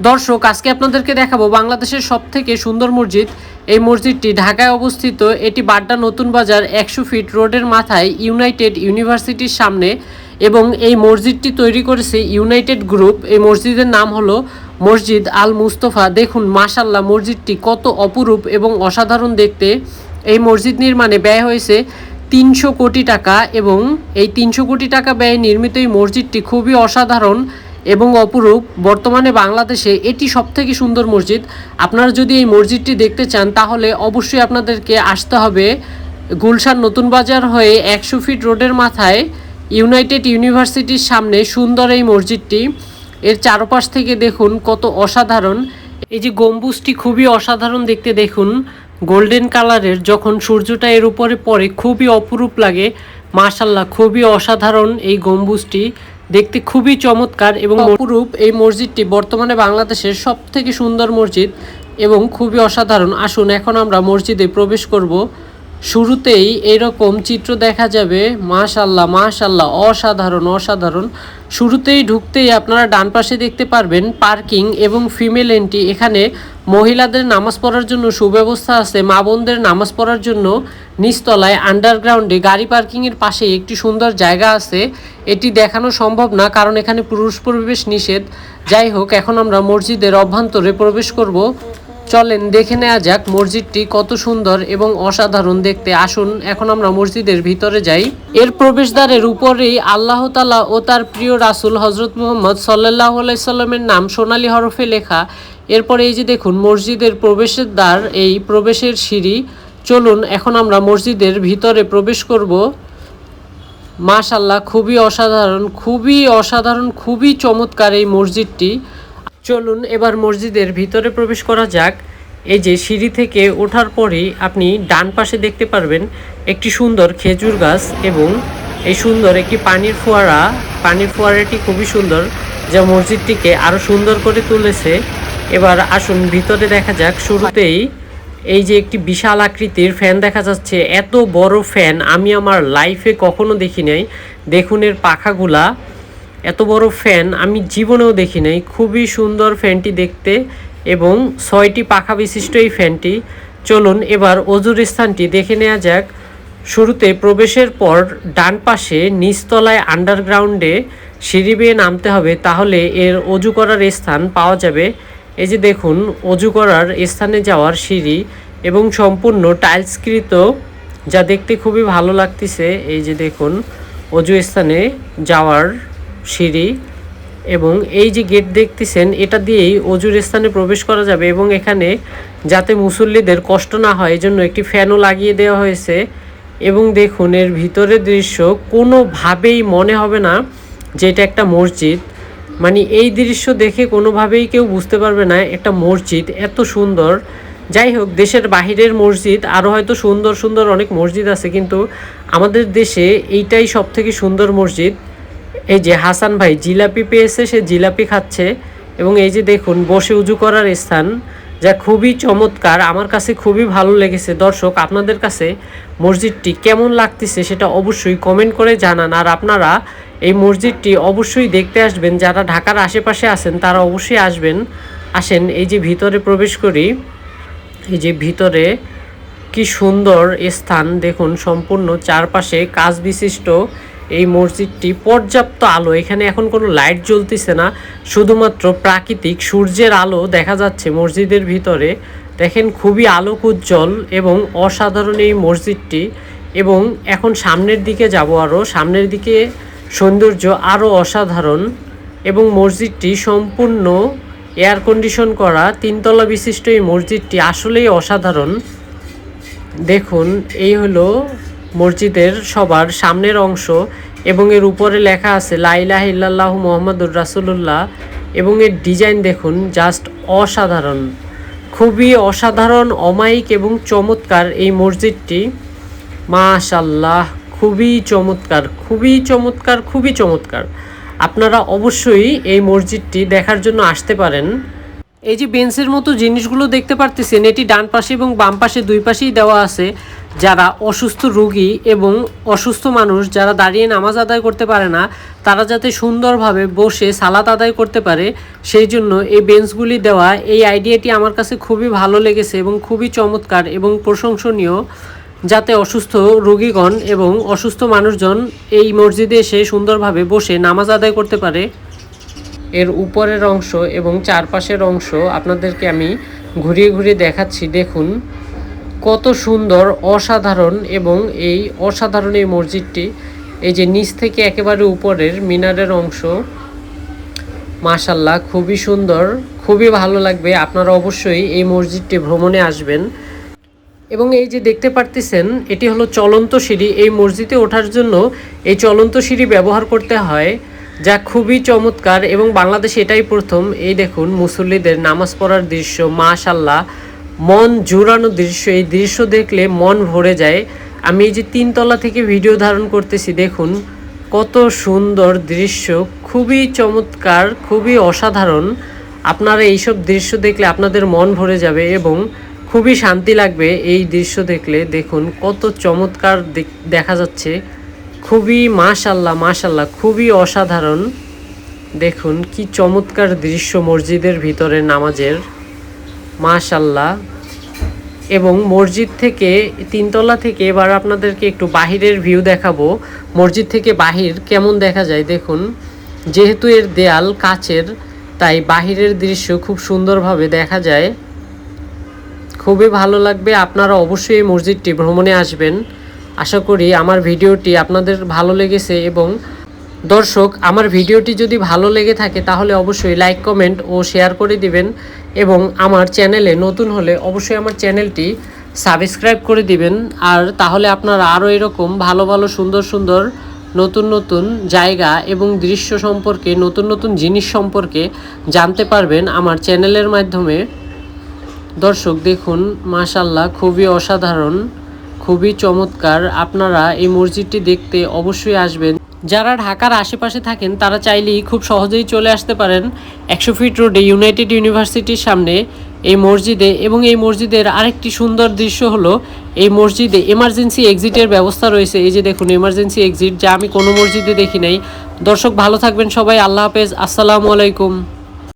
দর্শক, আজকে আপনাদেরকে দেখাবো বাংলাদেশের সব থেকে সুন্দর মসজিদ। এই মসজিদটি ঢাকায় অবস্থিত। এটি বাড্ডা নতুন বাজার একশো ফিট রোডের মাথায় ইউনাইটেড ইউনিভার্সিটির সামনে এবং এই মসজিদটি তৈরি করেছে ইউনাইটেড গ্রুপ। এই মসজিদের নাম হলো মসজিদ আল মুস্তফা। দেখুন মাশাল্লাহ মসজিদটি কত অপরূপ এবং অসাধারণ দেখতে। এই মসজিদ নির্মাণে ব্যয় হয়েছে তিনশো কোটি টাকা এবং এই তিনশো কোটি টাকা ব্যয়ে নির্মিত এই মসজিদটি খুবই অসাধারণ। এবং অপরূপ, বর্তমানে বাংলাদেশে এটি সবথেকে সুন্দর মসজিদ। আপনারা যদি এই মসজিদটি দেখতে চান, তাহলে অবশ্যই আপনাদেরকে আসতে হবে গুলশান নতুন বাজার হয়ে একশো ফিট রোডের মাথায় ইউনাইটেড ইউনিভার্সিটির সামনে সুন্দর এই মসজিদটি। এর চারপাশ থেকে দেখুন কত অসাধারণ। এই যে গম্বুজটি খুবই অসাধারণ দেখতে দেখুন, গোল্ডেন কালারের, যখন সূর্যটা এর উপরে পড়ে, খুবই অপরূপ লাগে। মাশাল্লাহ খুবই অসাধারণ এই গম্বুজটি। দেখতে খুবই চমৎকার এবং অপরূপ। এই মসজিদটি বর্তমানে বাংলাদেশের সব থেকে সুন্দর মসজিদ এবং খুবই অসাধারণ। আসুন এখন আমরা মসজিদে প্রবেশ করব। শুরুতেই এরকম চিত্র দেখা যাবে। মাশাল্লাহ মাশাল্লাহ অসাধারণ অসাধারণ। শুরুতেই ঢুকতেই আপনারা ডান পাশে দেখতে পারবেন পার্কিং এবং ফিমেল এন্ট্রি। এখানে মহিলাদের নামাজ পড়ার জন্য সুব্যবস্থা আছে। মা বোনদের নামাজ পড়ার জন্য নিচতলায় আন্ডারগ্রাউন্ডে গাড়ি পার্কিংয়ের পাশে একটি সুন্দর জায়গা আছে। এটি দেখানো সম্ভব না, কারণ এখানে পুরুষ প্রবেশ নিষেধ। যাই হোক, এখন আমরা মসজিদের অভ্যন্তরে প্রবেশ করব। চলেন, দেখে নেওয়া যাক মসজিদটি কত সুন্দর এবং অসাধারণ দেখতে। আসুন, এখন আমরা মসজিদের ভিতরে যাই। এর প্রবেশদ্বারের উপরেই আল্লাহ তালা ও তার প্রিয় রাসুল হজরত মোহাম্মদ সাল্লাহ সাল্লামের নাম সোনালী হরফে লেখা। এরপরে এই যে দেখুন, মসজিদের প্রবেশের দ্বার এই প্রবেশের সিঁড়ি। চলুন, এখন আমরা মসজিদের ভিতরে প্রবেশ করব। মাশাল্লাহ খুবই অসাধারণ খুবই অসাধারণ, খুবই চমৎকার এই মসজিদটি। চলুন এবার মসজিদের ভিতরে প্রবেশ করা যাক। এই যে সিঁড়ি থেকে ওঠার পরেই আপনি ডান পাশে দেখতে পারবেন একটি সুন্দর খেজুর গাছ এবং এই সুন্দর একটি পানির ফোয়ারা। পানির ফোয়ারাটি খুবই সুন্দর, যা মসজিদটিকে আরও সুন্দর করে তুলেছে। এবার আসুন, ভিতরে দেখা যাক। শুরুতেই এই যে একটি বিশাল আকৃতির ফ্যান দেখা যাচ্ছে। এত বড় ফ্যান আমি আমার লাইফে কখনো দেখি নাই দেখুন এর পাখাগুলা। এত বড় ফ্যান আমি জীবনেও দেখি নাই। খুবই সুন্দর ফ্যানটি দেখতে এবং ছয়টি পাখা বিশিষ্ট এই ফ্যানটি চলুন এবার অজুর স্থানটি দেখে নেওয়া যাক। শুরুতে প্রবেশের পর ডান পাশে নিচতলায় আন্ডারগ্রাউন্ডে সিঁড়ি বেয়ে নামতে হবে, তাহলে এর অজু করার স্থান পাওয়া যাবে। এই যে দেখুন, অজু করার স্থানে যাওয়ার সিঁড়ি এবং সম্পূর্ণ টাইলসকৃত, যা দেখতে খুবই ভালো লাগতেছে। এই যে দেখুন, অজু স্থানে যাওয়ার সিঁড়ি এবং এই যে গেট দেখতেছেন, এটা দিয়েই অজুর স্থানে প্রবেশ করা যাবে এবং এখানে যাতে মুসল্লিদের কষ্ট না হয় এই জন্য একটি ফ্যানও লাগিয়ে দেওয়া হয়েছে। এবং দেখুন, এর ভিতরের দৃশ্য কোনোভাবেই মনে হবে না যে এটা একটা মসজিদ। মানে এই দৃশ্য দেখে কোনোভাবেই কেউ বুঝতে পারবে না একটা মসজিদ এত সুন্দর। যাই হোক, দেশের বাহিরের মসজিদ আরও হয়তো সুন্দর সুন্দর অনেক মসজিদ আছে, কিন্তু আমাদের দেশে এইটাই সব থেকে সুন্দর মসজিদ। এই যে হাসান ভাই, জিলাপি পেয়েছে, সে জিলাপি খাচ্ছে। এবং এই যে দেখুন, বসে উজু করার স্থান, যা খুবই চমৎকার। আমার কাছে খুবই ভালো লেগেছে। দর্শক, আপনাদের কাছে মসজিদটি কেমন লাগতেছে সেটা অবশ্যই কমেন্ট করে জানান। আর আপনারা এই মসজিদটি অবশ্যই দেখতে আসবেন। যারা ঢাকার আশেপাশে আছেন, তারা অবশ্যই আসবেন। আসেন, এই যে ভিতরে প্রবেশ করি। এই যে ভিতরে কি সুন্দর স্থান। দেখুন, সম্পূর্ণ চারপাশে কাজ বিশিষ্ট এই মসজিদটি পর্যাপ্ত আলো, এখানে এখন কোনো লাইট জ্বলতেছে না, শুধুমাত্র প্রাকৃতিক সূর্যের আলো দেখা যাচ্ছে মসজিদের ভিতরে। দেখেন খুবই আলোক উজ্জ্বল এবং অসাধারণ এই মসজিদটি এবং এখন সামনের দিকে যাব আরও সামনের দিকে সৌন্দর্য আরও অসাধারণ এবং মসজিদটি সম্পূর্ণ এয়ার কন্ডিশন করা, তিনতলা বিশিষ্ট এই মসজিদটি আসলেই অসাধারণ। দেখুন, এই হলো মসজিদের সবার সামনের অংশ এবং এর উপরে লেখা আছে লাইলাহ ইল্লাল্লাহ মোহাম্মদুর রাসুলুল্লাহ এবং এর ডিজাইন দেখুন, জাস্ট অসাধারণ। খুবই অসাধারণ, অমায়িক এবং চমৎকার এই মসজিদটি। মাশাল্লাহ খুবই চমৎকার খুবই চমৎকার খুবই চমৎকার। আপনারা অবশ্যই এই মসজিদটি দেখার জন্য আসতে পারেন। এই যে বেঞ্চের মতো জিনিসগুলো দেখতে পারতেছেন, এটি ডান পাশে এবং বাম পাশে দুই পাশেই দেওয়া আছে, যারা অসুস্থ রোগী এবং অসুস্থ মানুষ, যারা দাঁড়িয়ে নামাজ আদায় করতে পারে না, তারা যাতে সুন্দরভাবে বসে সালাত আদায় করতে পারে, সেই জন্য এই বেঞ্চগুলি দেওয়া, এই আইডিয়াটি আমার কাছে খুবই ভালো লেগেছে এবং খুবই চমৎকার এবং প্রশংসনীয়, যাতে অসুস্থ রোগীগণ এবং অসুস্থ মানুষজন এই মসজিদে এসে সুন্দরভাবে বসে নামাজ আদায় করতে পারে। এর উপরের অংশ এবং চারপাশের অংশ আপনাদেরকে আমি ঘুরিয়ে ঘুরিয়ে দেখাচ্ছি। দেখুন, কত সুন্দর, অসাধারণ এবং এই অসাধারণ এই মসজিদটি, এই যে নিচ থেকে একেবারে উপরের মিনারের অংশ মাশাল্লাহ খুবই সুন্দর, খুবই ভালো লাগবে। আপনারা অবশ্যই এই মসজিদটি ভ্রমণে আসবেন। এবং এই যে দেখতে পারতেছেন, এটি হলো চলন্ত সিঁড়ি। এই মসজিদে ওঠার জন্য এই চলন্ত সিঁড়ি ব্যবহার করতে হয়। যা খুবই চমৎকার এবং বাংলাদেশে এটাই প্রথম। এই দেখুন, মুসল্লিদের নামাজ পড়ার দৃশ্য মাশাল্লাহ মন জুড়ানো দৃশ্য। এই দৃশ্য দেখলে মন ভরে যায়। আমি এই যে তিনতলা থেকে ভিডিও ধারণ করতেছি, দেখুন, কত সুন্দর দৃশ্য। খুবই চমৎকার, খুবই অসাধারণ। আপনারা এইসব দৃশ্য দেখলে আপনাদের মন ভরে যাবে এবং খুবই শান্তি লাগবে। এই দৃশ্য দেখলে দেখুন, কত চমৎকার দেখ- যাচ্ছে। খুবই মাশাল্লাহ মাশাল্লাহ, খুবই অসাধারণ। দেখুন কি চমৎকার দৃশ্য মসজিদের ভিতরে নামাজের। মাশাল্লাহ। এবং মসজিদ থেকে তিনতলা থেকে এবার আপনাদেরকে একটু বাহিরের ভিউ দেখাবো। মসজিদ থেকে বাহির কেমন দেখা যায় দেখুন। যেহেতু এর দেয়াল কাচের, তাই বাহিরের দৃশ্য খুব সুন্দরভাবে দেখা যায়। খুবই ভালো লাগবে, আপনারা অবশ্যই এই মসজিদটি ভ্রমণে আসবেন। আশা করি আমার ভিডিওটি আপনাদের ভালো লেগেছে এবং দর্শক, আমার ভিডিওটি যদি ভালো লেগে থাকে তাহলে অবশ্যই লাইক কমেন্ট ও শেয়ার করে দিবেন এবং আমার চ্যানেলে নতুন হলে অবশ্যই আমার চ্যানেলটি সাবস্ক্রাইব করে দিবেন। আর তাহলে আপনারা আরও এরকম ভালো ভালো, সুন্দর সুন্দর নতুন নতুন জায়গা এবং দৃশ্য সম্পর্কে, নতুন নতুন জিনিস সম্পর্কে জানতে পারবেন আমার চ্যানেলের মাধ্যমে। দর্শক, দেখুন মাশাল্লাহ খুবই অসাধারণ। খুবই চমৎকার। আপনারা এই মসজিদটি দেখতে অবশ্যই আসবেন। যারা ঢাকার আশেপাশে থাকেন, তারা চাইলেই খুব সহজেই চলে আসতে পারেন একশো ফিট রোডে ইউনাইটেড ইউনিভার্সিটির সামনে এই মসজিদে। এবং এই মসজিদের আরেকটি সুন্দর দৃশ্য হলো, এই মসজিদে এমার্জেন্সি এক্সিটের ব্যবস্থা রয়েছে। এই যে দেখুন এমার্জেন্সি এক্সিট যা আমি কোনো মসজিদে দেখি নাই। দর্শক ভালো থাকবেন সবাই, আল্লাহ হাফেজ। আসসালামু আলাইকুম।